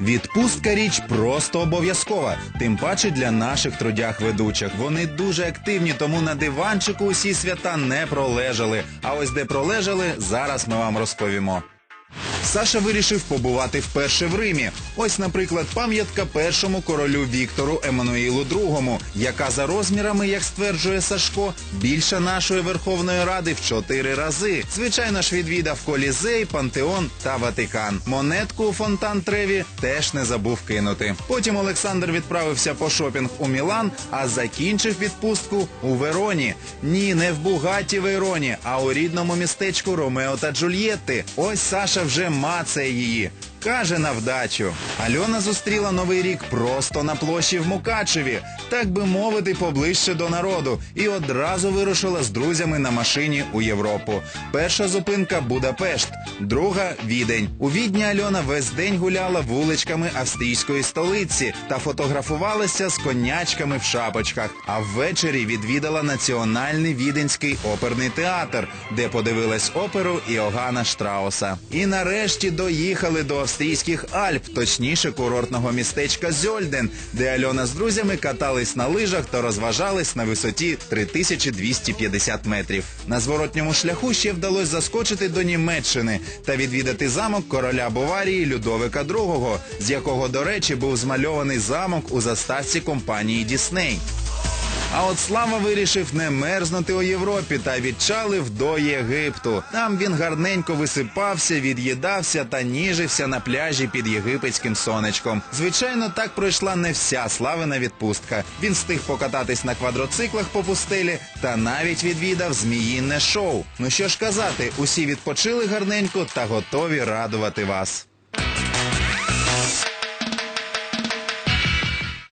Відпустка річ просто обов'язкова. Тим паче для наших трудях ведучих. Вони дуже активні, тому на диванчику усі свята не пролежали. А ось де пролежали, зараз ми вам розповімо. Саша вирішив побувати вперше в Римі. Ось, наприклад, пам'ятка першому королю Віктору Еммануїлу II, яка за розмірами, як стверджує Сашко, більша нашої Верховної Ради в чотири рази. Звичайно ж, відвідав Колізей, Пантеон та Ватикан. Монетку у фонтан Треві теж не забув кинути. Потім Олександр відправився по шопінг у Мілан, а закінчив відпустку у Вероні. Ні, не в Бугаті Вероні, а у рідному містечку Ромео та Джульєтти. Ось Саша вже мацає її. Каже на вдачу. Альона зустріла новий рік просто на площі в Мукачеві, так би мовити, поближче до народу, і одразу вирушила з друзями на машині у Європу. Перша зупинка Будапешт, друга Відень. У Відні Альона весь день гуляла вуличками австрійської столиці та фотографувалася з конячками в шапочках. А ввечері відвідала національний віденський оперний театр, де подивилась оперу Іоганна Штрауса. І нарешті доїхали до австрійських Альп, точніше курортного містечка Зьольден, де Альона з друзями катались на лижах та розважались на висоті 3250 метрів. На зворотньому шляху ще вдалося заскочити до Німеччини та відвідати замок короля Баварії Людовика II, з якого, до речі, був змальований замок у заставці компанії Дісней. А от Слава вирішив не мерзнути у Європі та відчалив до Єгипту. Там він гарненько висипався, від'їдався та ніжився на пляжі під єгипетським сонечком. Звичайно, так пройшла не вся славина відпустка. Він встиг покататись на квадроциклах по пустелі та навіть відвідав зміїне шоу. Ну що ж казати, усі відпочили гарненько та готові радувати вас.